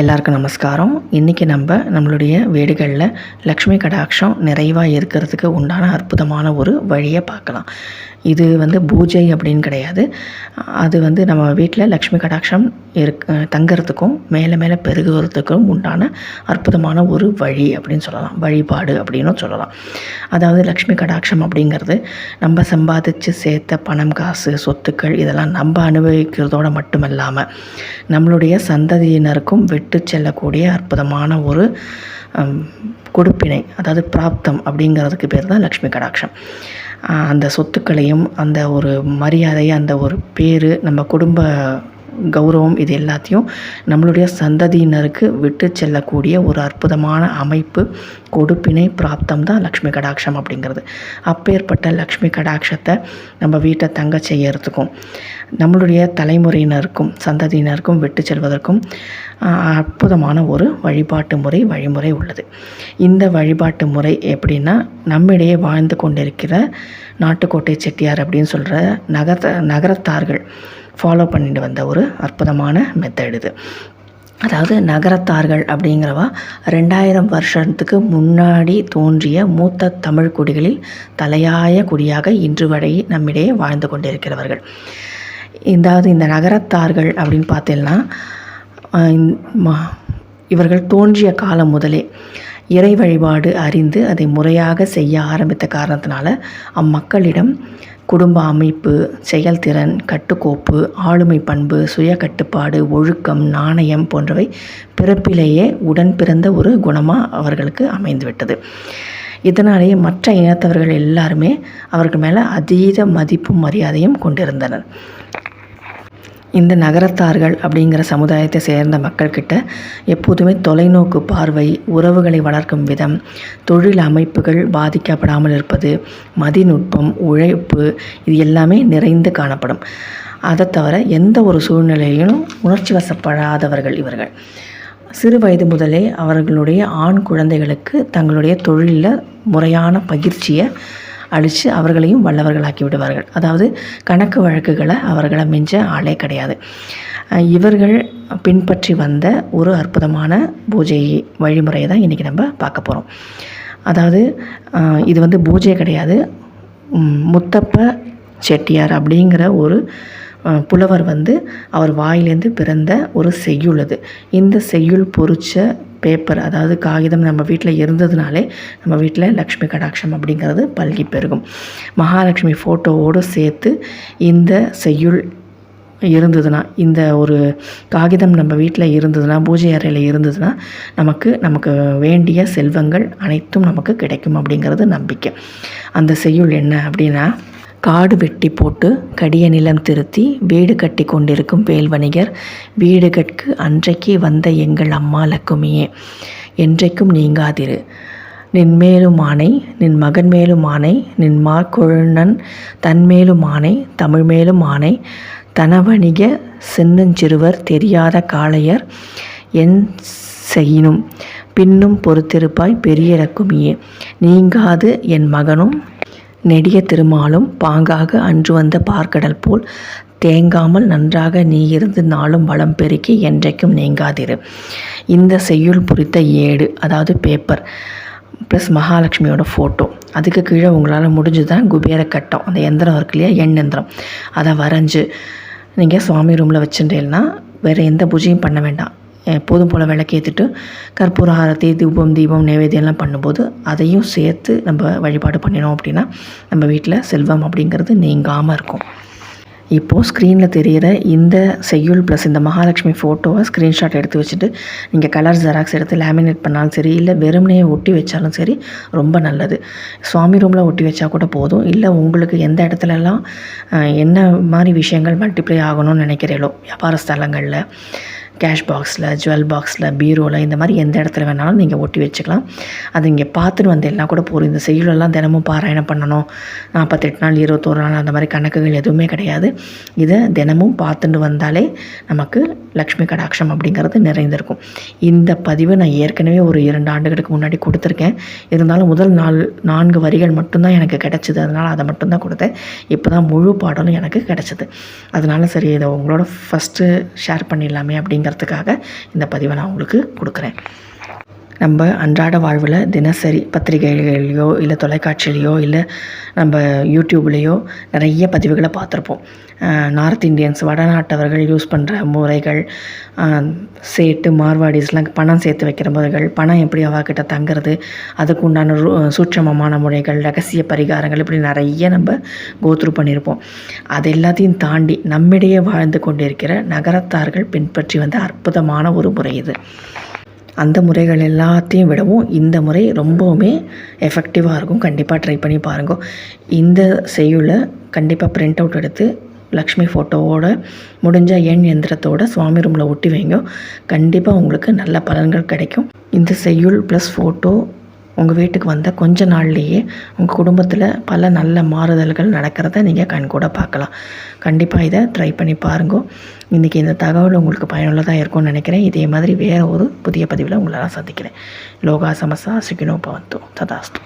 எல்லாருக்கும் நமஸ்காரம். இன்றைக்கி நம்ம நம்மளுடைய வீடுகளில் லக்ஷ்மி கடாட்சம் நிறைவாக இருக்கிறதுக்கு உண்டான அற்புதமான ஒரு வழியை பார்க்கலாம். இது வந்து பூஜை அப்படின்னு கிடையாது. அது வந்து நம்ம வீட்டில் லக்ஷ்மி கடாட்சம் இருக் தங்கிறதுக்கும் மேலே மேலே பெருகுவதுக்கும் உண்டான அற்புதமான ஒரு வழி அப்படின்னு சொல்லலாம். வழிபாடு அப்படின்னும் சொல்லலாம். அதாவது லக்ஷ்மி கடாட்சம் அப்படிங்கிறது நம்ம சம்பாதிச்சு சேர்த்த பணம் காசு சொத்துக்கள் இதெல்லாம் நம்ம அனுபவிக்கிறதோடு மட்டுமல்லாமல் நம்மளுடைய சந்ததியினருக்கும் விட்டு செல்லக்கூடிய அற்புதமான ஒரு கொடுப்பினை அதாவது பிராப்தம் அப்படிங்கிறதுக்கு பேர் தான் லக்ஷ்மி கடாட்சம். அந்த சொத்துக்களையும் அந்த ஒரு மரியாதை அந்த ஒரு பேர் நம்ம குடும்ப கௌரவம் இது எல்லாத்தையும் நம்மளுடைய சந்ததியினருக்கு விட்டு செல்லக்கூடிய ஒரு அற்புதமான அமைப்பு கொடுப்பினை பிராப்தம் தான் லக்ஷ்மி கடாட்சம் அப்படிங்கிறது. அப்பேற்பட்ட லக்ஷ்மி கடாட்சத்தை நம்ம வீட்டை தங்க செய்யறதுக்கும் நம்மளுடைய தலைமுறையினருக்கும் சந்ததியினருக்கும் விட்டு செல்வதற்கும் அற்புதமான ஒரு வழிபாட்டு முறை வழிமுறை உள்ளது. இந்த வழிபாட்டு முறை எப்படின்னா நம்மிடையே வாழ்ந்து கொண்டிருக்கிற நாட்டுக்கோட்டை செட்டியார் அப்படின்னு சொல்கிற நகர நகரத்தார்கள் ஃபாலோ பண்ணிட்டு வந்த ஒரு அற்புதமான மெத்தட் இது. அதாவது நகரத்தார்கள் அப்படிங்கிறவா ரெண்டாயிரம் வருஷத்துக்கு முன்னாடி தோன்றிய மூத்த தமிழ் குடிகளில் தலையாய குடியாக இன்று வரை நம்மிடையே வாழ்ந்து கொண்டிருக்கிறவர்கள். இதாவது இந்த நகரத்தார்கள் அப்படின்னு பார்த்தீங்கன்னா இவர்கள் தோன்றிய காலம் முதலே இறை வழிபாடு அறிந்து அதை முறையாக செய்ய ஆரம்பித்த காரணத்தினால அம்மக்களிடம் குடும்ப அமைப்பு செயல்திறன் கட்டுக்கோப்பு ஆளுமை பண்பு சுய கட்டுப்பாடு ஒழுக்கம் நாணயம் போன்றவை பிறப்பிலேயே உடன் பிறந்த ஒரு குணமாக அவர்களுக்கு அமைந்துவிட்டது. இதனாலேயே மற்ற இனத்தவர்கள் எல்லாருமே அவர்கள் மேலே அதீத மதிப்பும் மரியாதையும் கொண்டிருந்தனர். இந்த நகரத்தார்கள் அப்படிங்கிற சமுதாயத்தை சேர்ந்த மக்கள்கிட்ட எப்போதுமே தொலைநோக்கு பார்வை உறவுகளை வளர்க்கும் விதம் தொழில் அமைப்புகள் பாதிக்கப்படாமல் இருப்பது மதிநுட்பம் உழைப்பு இது எல்லாமே நிறைந்து காணப்படும். அதை தவிர எந்த ஒரு சூழ்நிலையிலும் உணர்ச்சி வசப்படாதவர்கள் இவர்கள். சிறு வயது முதலே அவர்களுடைய ஆண் குழந்தைகளுக்கு தங்களுடைய தொழிலில் முறையான பயிற்சியை அழித்து அவர்களையும் வல்லவர்களாக்கி விடுவார்கள். அதாவது கணக்கு வழக்குகளை அவர்களை மிஞ்ச ஆளே கிடையாது. இவர்கள் பின்பற்றி வந்த ஒரு அற்புதமான பூஜை வழிமுறையை தான் இன்றைக்கி நம்ம பார்க்க போகிறோம் அதாவது இது வந்து பூஜை கிடையாது. முத்தப்ப செட்டியார் அப்படிங்கிற ஒரு புலவர் வந்து அவர் வாயிலேருந்து பிறந்த ஒரு செய்யுள் அது. இந்த செய்யுள் பொறிச்ச பேப்பர் அதாவது காகிதம் நம்ம வீட்டில் இருந்ததுனாலே நம்ம வீட்டில் லக்ஷ்மி கடாட்சம் அப்படிங்கிறது பல்கி பெருகும். மகாலட்சுமி ஃபோட்டோவோடு சேர்த்து இந்த செய்யுள் இருந்ததுன்னா இந்த ஒரு காகிதம் நம்ம வீட்டில் இருந்ததுன்னா பூஜை அறையில் இருந்ததுன்னா நமக்கு நமக்கு வேண்டிய செல்வங்கள் அனைத்தும் நமக்கு கிடைக்கும் அப்படிங்கிறது நம்பிக்கை. அந்த செய்யுள் என்ன அப்படின்னா காடு வெட்டி போட்டு கடிய நிலம் திருத்தி வீடு கட்டி கொண்டிருக்கும் வேல்வணிகர் வீடு கட்கு அன்றைக்கு வந்த எங்கள் அம்மா லக்குமியே என்றைக்கும் நீங்காதிரு. நின் மேலும் ஆணை நின் மகன் மேலும் ஆணை நின் மாக்கொழுநன் தன் மேலும் ஆணை தமிழ் மேலும் ஆணை தனவணிக சின்னஞ்சிறுவர் தெரியாத காளையர் என் செய்யினும் பின்னும் பொறுத்திருப்பாய் பெரிய லக்குமியே நீங்காது என் மகனும் நெடிய திருமாலும் பாங்காக அன்று வந்த பார்க்கடல் போல் தேங்காமல் நன்றாக நீ இருந்து நாளும் வளம் பெருக்கி என்றைக்கும் நீங்காதிரு. இந்த செய்யுள் பொறித்த ஏடு அதாவது பேப்பர் ப்ளஸ் மகாலட்சுமியோட ஃபோட்டோ அதுக்கு கீழே உங்களால் முடிஞ்சதுதான் குபேர கட்டம். அந்த எந்திரம் இருக்கு இல்லையா? எண் எந்திரம். அதை வரைஞ்சி நீங்கள் சுவாமி ரூமில் வச்சுட்டேன்னா வேறு எந்த பூஜையும் பண்ண வேண்டாம். எப்போதும் போல் விளக்கேற்றிட்டு கற்பூர ஆரத்தி தூபம் தீபம் நைவேத்தியம்லாம் பண்ணும்போது அதையும் சேர்த்து நம்ம வழிபாடு பண்ணினோம் அப்படின்னா நம்ம வீட்டில் செல்வம் அப்படிங்கிறது நீங்காமல் இருக்கும். இப்போது ஸ்க்ரீனில் தெரிகிற இந்த செய்யுள் ப்ளஸ் இந்த மகாலட்சுமி ஃபோட்டோவை ஸ்க்ரீன்ஷாட் எடுத்து வச்சுட்டு நீங்கள் கலர் ஜெராக்ஸ் எடுத்து லேமினேட் பண்ணாலும் சரி இல்லை வெறுமனே ஒட்டி வச்சாலும் சரி ரொம்ப நல்லது. சுவாமி ரூமில் ஒட்டி வச்சா கூட போதும். இல்லை உங்களுக்கு எந்த இடத்துலலாம் என்ன மாதிரி விஷயங்கள் மல்டிப்ளை ஆகணும்னு நினைக்கிறீங்களோ வியாபார ஸ்தலங்களில் கேஷ் பாக்ஸில் ஜுவல் பாக்ஸில் பீரோவில் இந்த மாதிரி எந்த இடத்துல வேணாலும் நீங்கள் ஒட்டி வச்சுக்கலாம். அது இங்கே பார்த்துட்டு வந்தேன்னா கூட போகிறோம் இந்த செய்யுளெல்லாம் தினமும் பாராயணம் பண்ணணும். நாற்பத்தெட்டு நாள் இருபத்தோரு நாள் அந்த மாதிரி கணக்குகள் எதுவுமே கிடையாது. இதை தினமும் பார்த்துட்டு வந்தாலே நமக்கு லக்ஷ்மி கடாட்சம் அப்படிங்கிறது நிறைந்திருக்கும். இந்த பதிவு நான் ஏற்கனவே ஒரு இரண்டு ஆண்டுகளுக்கு முன்னாடி கொடுத்துருக்கேன். இருந்தாலும் முதல் நாள் நான்கு வரிகள் மட்டும்தான் எனக்கு கிடச்சிது. அதனால் அதை மட்டும்தான் கொடுத்தேன். இப்போ தான் முழு பாடலும் எனக்கு கிடச்சிது. அதனால் சரி இதை உங்களோட ஃபஸ்ட்டு ஷேர் பண்ணிடலாமே அப்படிங்கிற அப்படிங்கிறதுக்காக இந்த பதிவை நான் உங்களுக்கு கொடுக்குறேன். நம்ம அன்றாட வாழ்வில் தினசரி பத்திரிகைகள்லையோ இல்லை தொலைக்காட்சியிலையோ இல்லை நம்ம யூடியூப்லேயோ நிறைய பதிவுகளை பார்த்துருப்போம். நார்த் இந்தியன்ஸ் வடநாட்டவர்கள் யூஸ் பண்ணுற முறைகள் சேட்டு மார்வாடிஸ்லாம் பணம் சேர்த்து வைக்கிற முறைகள் பணம் எப்படி அவாக்கிட்ட தங்குறது அதுக்கு உண்டான ரூ சூட்சமமான முறைகள் ரகசிய பரிகாரங்கள் இப்படி நிறைய நம்ம கோத்ரூ பண்ணியிருப்போம். அது எல்லாத்தையும் தாண்டி நம்மிடையே வாழ்ந்து கொண்டிருக்கிற நகரத்தார்கள் பின்பற்றி வந்த அற்புதமான ஒரு முறை இது. அந்த முறைகள் எல்லாத்தையும் விடவும் இந்த முறை ரொம்பவுமே எஃபெக்டிவாக இருக்கும். கண்டிப்பாக ட்ரை பண்ணி பாருங்க. இந்த செய்யுளை கண்டிப்பாக பிரிண்ட் அவுட் எடுத்து லக்ஷ்மி ஃபோட்டோவோட முடிஞ்ச எண் எந்திரத்தோட சுவாமி ரூமில் ஒட்டி வைங்க. கண்டிப்பாக உங்களுக்கு நல்ல பலன்கள் கிடைக்கும். இந்த செய்யுள் ப்ளஸ் ஃபோட்டோ உங்கள் வீட்டுக்கு வந்த கொஞ்ச நாள்லேயே உங்கள் குடும்பத்தில் பல நல்ல மாறுதல்கள் நடக்கிறத நீங்கள் கண்கூட பார்க்கலாம். கண்டிப்பாக இதை ட்ரை பண்ணி பாருங்க. இன்றைக்கி இந்த தகவல் உங்களுக்கு பயனுள்ளதாக இருக்கும்னு நினைக்கிறேன். இதே மாதிரி வேறு ஒரு புதிய பதிவில் உங்களை நான் சந்திக்கிறேன். லோகா சமசா சுகினோ பவந்தோ. ததாஸ்து